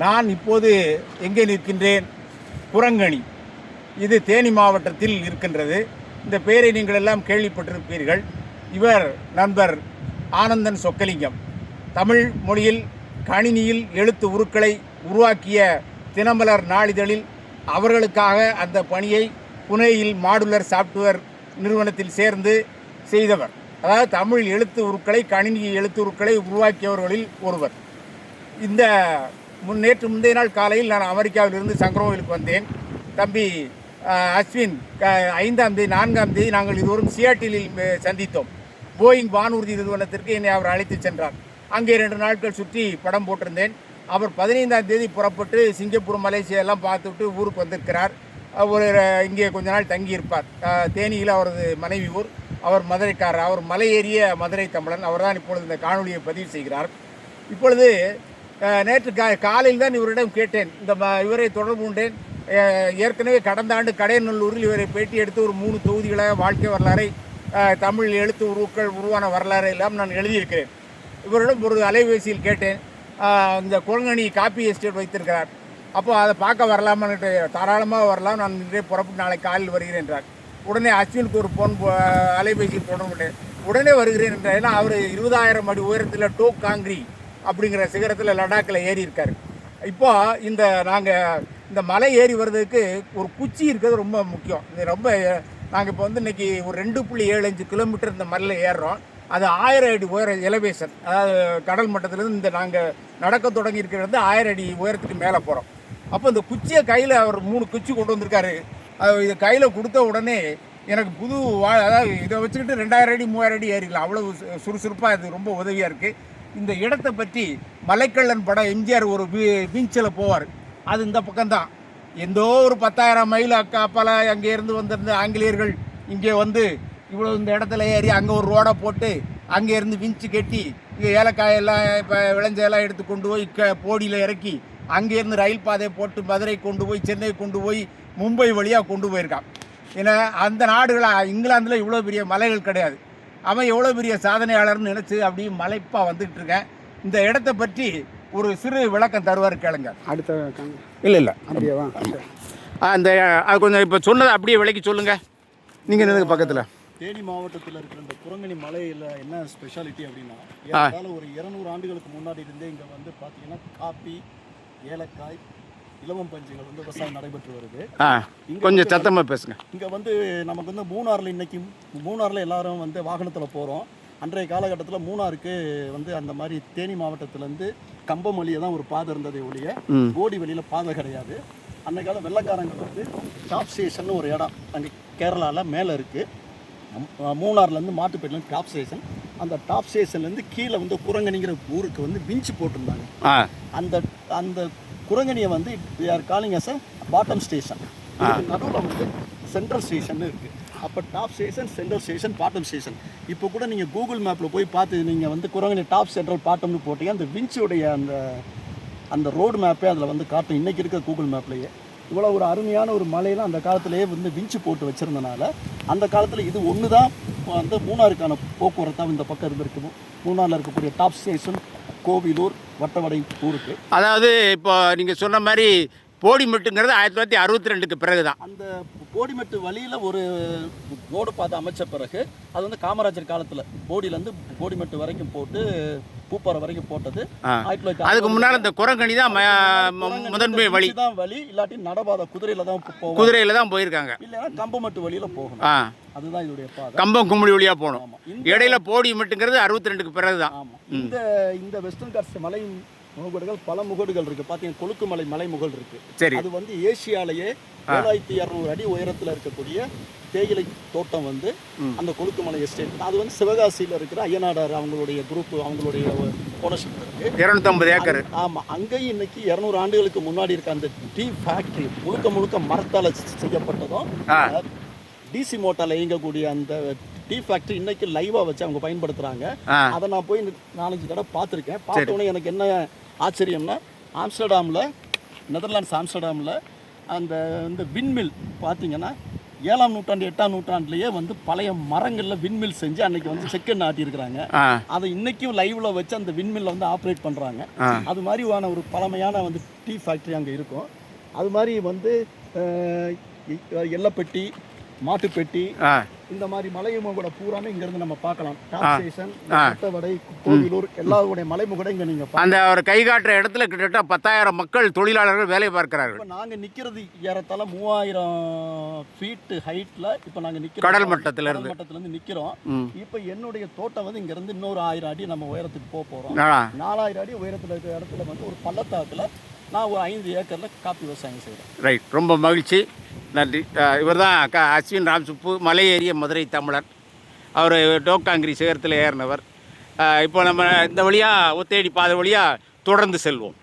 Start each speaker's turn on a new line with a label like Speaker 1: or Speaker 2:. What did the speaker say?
Speaker 1: நான் இப்போது எங்கே நிற்கின்றேன்? புறங்கணி இது தேனி மாவட்டத்தில் இருக்கின்றது. இந்த பெயரை நீங்கள் எல்லாம் கேள்விப்பட்டிருப்பீர்கள். இவர் நண்பர் ஆனந்தன் சொக்கலிங்கம். தமிழ் மொழியில் கணினியில் எழுத்து உருக்களை உருவாக்கிய தினமலர் நாளிதழில் அவர்களுக்காக அந்த பணியை புனேயில் மாடுலர் சாப்ட்வேர் நிறுவனத்தில் சேர்ந்து செய்தவர். அதாவது தமிழ் எழுத்து உருக்களை கணினி எழுத்து உருக்களை உருவாக்கியவர்களில் ஒருவர். இந்த முன் நேற்று முந்தைய நாள் காலையில் நான் அமெரிக்காவிலிருந்து சங்கரோவிலுக்கு வந்தேன். தம்பி அஸ்வின் ஐந்தாம் தேதி நான்காம் தேதி நாங்கள் இதுவரும் சியாட்டிலில் சந்தித்தோம். போயிங் வானூர்தி நிறுவனத்திற்கு என்னை அவர் அழைத்து சென்றார். அங்கே ரெண்டு நாட்கள் சுற்றி படம் போட்டிருந்தேன். அவர் பதினைந்தாம் தேதி புறப்பட்டு சிங்கப்பூர் மலேசியா எல்லாம் பார்த்துவிட்டு ஊருக்கு வந்திருக்கிறார். ஒரு இங்கே கொஞ்ச நாள் தங்கியிருப்பார். தேனியில் அவரது மனைவி ஊர். அவர் மதுரைக்காரர். அவர் மலை ஏறிய மதுரை தமிழன். அவர்தான் இப்பொழுது இந்த காணொலியை பதிவு செய்கிறார். இப்பொழுது நேற்று கா காலையில் தான் இவரிடம் கேட்டேன். இந்த இவரை தொடர்பு கொண்டேன். ஏற்கனவே கடந்த ஆண்டு கடையநல்லூரில் இவரை பேட்டி எடுத்து ஒரு மூணு தொகுதிகளாக வாழ்க்கை வரலாறை தமிழ் எழுத்து உருக்கள் உருவான வரலாறு எல்லாம் நான் எழுதியிருக்கிறேன். இவரிடம் ஒரு அலைபேசியில் கேட்டேன். இந்த குரங்கணி காப்பி எஸ்டேட் வைத்திருக்கிறார். அப்போ அதை பார்க்க வரலாமான்னு தாராளமாக வரலாம். நான் இன்றே புறப்பட்டு நாளை காலையில் வருகிறேன் என்றார். உடனே அஸ்வினுக்கு ஒரு ஃபோன் அலைபேசியில் தொடர்பு கொண்டேன். உடனே வருகிறேன் என்றார். ஏன்னா அவர் இருபதாயிரம் அடி உயரத்தில் டோக் காங்கிரி அப்படிங்கிற சிகரத்தில் லடாக்கில் ஏறி இருக்கார். இப்போ இந்த நாங்கள் இந்த மலை ஏறி வர்றதுக்கு ஒரு குச்சி இருக்கிறது ரொம்ப முக்கியம். இது ரொம்ப நாங்கள் இப்போ வந்து இன்றைக்கி ஒரு ரெண்டு புள்ளி ஏழு அஞ்சு கிலோமீட்டர் இந்த மலையில் ஏறுறோம். அது ஆயிரம் அடி உயர எலவேஷன் அதாவது கடல் மட்டத்திலேருந்து இந்த நாங்கள் நடக்க தொடங்கி இருக்கிறது ஆயிரம் அடி உயரத்துக்கு மேலே போகிறோம் அப்போ இந்த குச்சியை கையில் அவர் மூணு குச்சி கொண்டு வந்திருக்காரு. அது இதை கையில் கொடுத்த உடனே எனக்கு புது வா அதாவது இதை வச்சுக்கிட்டு ரெண்டாயிரம் அடி மூவாயிரம் அடி ஏறிக்கலாம். அவ்வளோ சுறுசுறுப்பாக இது ரொம்ப உதவியாக இருக்குது இந்த இடத்தை பற்றி மலைக்கள்ளன் படம் எம்ஜிஆர் ஒரு பீச்சில் போவார். அது இந்த பக்கம்தான். எந்தோ ஒரு பத்தாயிரம் மைல் அக்கா பல அங்கே இருந்து வந்திருந்த ஆங்கிலேயர்கள் இங்கே வந்து இவ்வளோ இந்த இடத்துல ஏறி அங்கே ஒரு ரோடை போட்டு அங்கே இருந்து விஞ்சு கட்டி இங்கே ஏலக்காயெல்லாம் இப்போ விளைஞ்செல்லாம் எடுத்து கொண்டு போய் க போடியில் இறக்கி அங்கேருந்து ரயில் பாதையை போட்டு மதுரை கொண்டு போய் சென்னை கொண்டு போய் மும்பை வழியாக கொண்டு போயிருக்கான். ஏன்னா அந்த நாடுகளாக இங்கிலாந்தில் இவ்வளோ பெரிய மலைகள் கிடையாது. அவன் எவ்வளோ பெரிய சாதனையாளர்னு நினச்சி அப்படியே மலைப்பாக வந்துக்கிட்டு இருக்கேன். இந்த இடத்த பற்றி ஒரு சிறு விளக்கம் தருவார் கேளுங்க.
Speaker 2: அடுத்த
Speaker 1: இல்லை இல்லை.
Speaker 2: அப்படியேவா.
Speaker 1: அந்த அது கொஞ்சம் இப்போ சொன்னதை அப்படியே விலைக்கு சொல்லுங்கள் நீங்கள் நின்று பக்கத்தில்?
Speaker 3: தேனி மாவட்டத்தில் இருக்கிற இந்த குரங்கணி மலையில் என்ன ஸ்பெஷாலிட்டி அப்படின்னா ஏறத்தாழ ஒரு இருநூறு ஆண்டுகளுக்கு முன்னாடி இருந்தே இங்கே வந்து பார்த்தீங்கன்னா காப்பி ஏலக்காய் இலவம் பஞ்சுகள் வந்து விவசாயம் நடைபெற்று வருது.
Speaker 1: கொஞ்சம் சத்தமாக பேசுங்க.
Speaker 3: இங்கே வந்து நமக்கு வந்து மூணாறில் இன்னைக்கு மூணாறில் எல்லாரும் வந்து வாகனத்தில் போகிறோம் அன்றைய காலகட்டத்தில் மூணாருக்கு வந்து அந்த மாதிரி தேனி மாவட்டத்திலேருந்து கம்பம் வழியே தான் ஒரு பாதை இருந்ததே ஒழிய. கோடி வழியில் பாதை கிடையாது. அன்னைக்கு காலம் வெள்ளக்காரங்க வந்து டாப் ஸ்டேஷன் ஒரு இடம் அங்கே கேரளாவில் மேலே இருக்குது மூணாறுலேருந்து மாட்டுப்பேட்டிலேருந்து டாப் ஸ்டேஷன் அந்த டாப் ஸ்டேஷன்லேருந்து கீழே வந்து குரங்கணிங்கிற ஊருக்கு வந்து விஞ்சு போட்டிருந்தாங்க. அந்த அந்த குரங்கணியை வந்து are calling as a bottom station நடுவில் வந்து சென்ட்ரல் ஸ்டேஷன் இருக்குது அப்போ top station central station bottom station இப்போ கூட நீங்கள் கூகுள் மேப்பில் போய் பார்த்து நீங்கள் வந்து குரங்கணி டாப் சென்ட்ரல் பாட்டம்னு போட்டீங்க அந்த விஞ்சுடைய அந்த அந்த ரோடு மேப்பே அதில் வந்து காட்டும். இன்றைக்கி இருக்க கூகுள் மேப்லேயே இவ்வளோ ஒரு அருமையான ஒரு மலையில அந்த காலத்திலேயே வந்து விஞ்சு போட்டு வச்சுருந்தனால அந்த காலத்தில் இது ஒன்று தான் வந்து மூணாருக்கான போக்குவரத்தாக இந்த பக்கம் இருந்திருக்கு மூணாரில் இருக்கக்கூடிய டாப் ஸ்டேஷன் கோவிலூர் வட்டவடை ஊருக்கு.
Speaker 1: அதாவது இப்போ நீங்கள் சொன்ன மாதிரி போடிமெட்டுங்கிறது ஆயிரத்தி தொள்ளாயிரத்தி அறுபத்தி ரெண்டுக்கு பிறகு தான்
Speaker 3: அந்த போடிமெட்டு வழியில் ஒரு ரோடு பாதை அமைச்ச பிறகு அது வந்து காமராஜர் காலத்தில் போடியிலேருந்து போடிமெட்டு வரைக்கும் போட்டு பூப்பாறை வரைக்கும் போட்டது.
Speaker 1: அதுக்கு முன்னால் இந்த குரங்கணி தான் முதன்மை வழி.
Speaker 3: தான் வழி இல்லாட்டி நடபாதை குதிரையில தான்
Speaker 1: குதிரையில் தான் போயிருக்காங்க.
Speaker 3: இல்லைன்னா கம்பமட்டு வழியில போகணும். அதுதான் இதோடைய பாதை.
Speaker 1: கம்பம் கும்படி வழியாக போகணும். இடையில போடிமெட்டுங்கிறது அறுபத்தி ரெண்டுக்கு பிறகு தான்
Speaker 3: இந்த இந்த வெஸ்டர்ன் காட்ஸ் மலை முகடுகள் பல முகடுகள் இருக்கு. பாத்தீங்கன்னா கொழுக்குமலை மலை முகடு இருக்கு.
Speaker 1: சரி.
Speaker 3: அது வந்து ஏசியாலேயே ஏழாயிரத்தி இரநூறு அடி உயரத்துல இருக்கக்கூடிய தேயிலை தோட்டம் வந்து அந்த கொழுக்குமலை எஸ்டேட் அது வந்து சிவகாசியில இருக்கிற ஐயனாடார் அவங்களுடைய குரூப் அவங்களுடைய ஓனர்ஷிப் இருக்கு.
Speaker 1: இரநூத்தம்பது ஏக்கர்.
Speaker 3: ஆமா. அங்கேயும் இன்னைக்கு இரநூறு ஆண்டுகளுக்கு முன்னாடி இருக்க அந்த டீ ஃபேக்டரி முழுக்க முழுக்க மரத்தால செய்யப்பட்டதும். டிசி மோட்டார்ல இயங்கக்கூடிய அந்த டீ ஃபேக்டரி இன்னைக்கு லைவா வச்சு அவங்க பயன்படுத்துறாங்க.
Speaker 1: ஆ.
Speaker 3: அதை நான் போய் நாலஞ்சு தடவை பார்த்துருக்கேன். பார்த்த உடனே எனக்கு என்ன ஆச்சரியம்னா ஆம்ஸ்டர்டாமில் நெதர்லாண்ட்ஸ் ஆம்ஸ்டர்டாமில் அந்த இந்த விண்மில் பார்த்தீங்கன்னா ஏழாம் நூற்றாண்டு எட்டாம் நூற்றாண்டுலயே வந்து பழைய மரங்களில் விண்மில் செஞ்சு அன்னைக்கு வந்து செக்கெண்ணெய் ஆட்டியிருக்கிறாங்க. அதை இன்னைக்கும் லைவ்ல வச்சு அந்த விண்மில்ல வந்து ஆப்ரேட் பண்றாங்க.
Speaker 1: ஆ.
Speaker 3: அது மாதிரியான ஒரு பழமையான வந்து டீ ஃபேக்டரி அங்கே இருக்கும். அது மாதிரி வந்து எல்லப்பெட்டி மாட்டுப்பெட்டி இந்த மாதிரி மலைமுகட பூராமே இங்கிருந்து நம்ம பார்க்கலாம். கொட்டவடை கோவிலூர் எல்லாருடைய மலைமுகட இங்க நீங்க
Speaker 1: அந்த அவர் கை காட்டுற இடத்துல கிட்டத்தட்ட பத்தாயிரம் மக்கள் தொழிலாளர்கள் வேலை பார்க்கிறார்கள்.
Speaker 3: நாங்க நிக்கிறது ஏறத்தாழ மூவாயிரம் ஃபீட் ஹைட்ல இப்போ நாங்க நிக்கிறோம்.
Speaker 1: கடல் மட்டத்துல இருந்து.
Speaker 3: மட்டத்துல இருந்து நிக்கிறோம் இப்போ என்னுடைய தோட்டம் வந்து இங்க இருந்து இன்னொரு ஆயிரம் அடி நம்ம உயரத்துக்கு போக போறோம். நாலாயிரம் அடி உயரத்துல இருக்கிற இடத்துல வந்து ஒரு பள்ளத்தாக்குல நான் ஒரு ஐந்து ஏக்கர்ல காப்பி விவசாயம் செய்றேன்.
Speaker 1: ரைட் ரொம்ப மகிழ்ச்சி. நன்றி. இவர் தான் க அஸ்வின் ராம்சுப்பு மலை ஏறிய மதுரை தமிழர் அவர் டோக்காங்கிரி சிகரத்தில் ஏறினவர். இப்போ நம்ம இந்த வழியாக ஒத்தேடி பாதை வழியாக தொடர்ந்து செல்வோம்.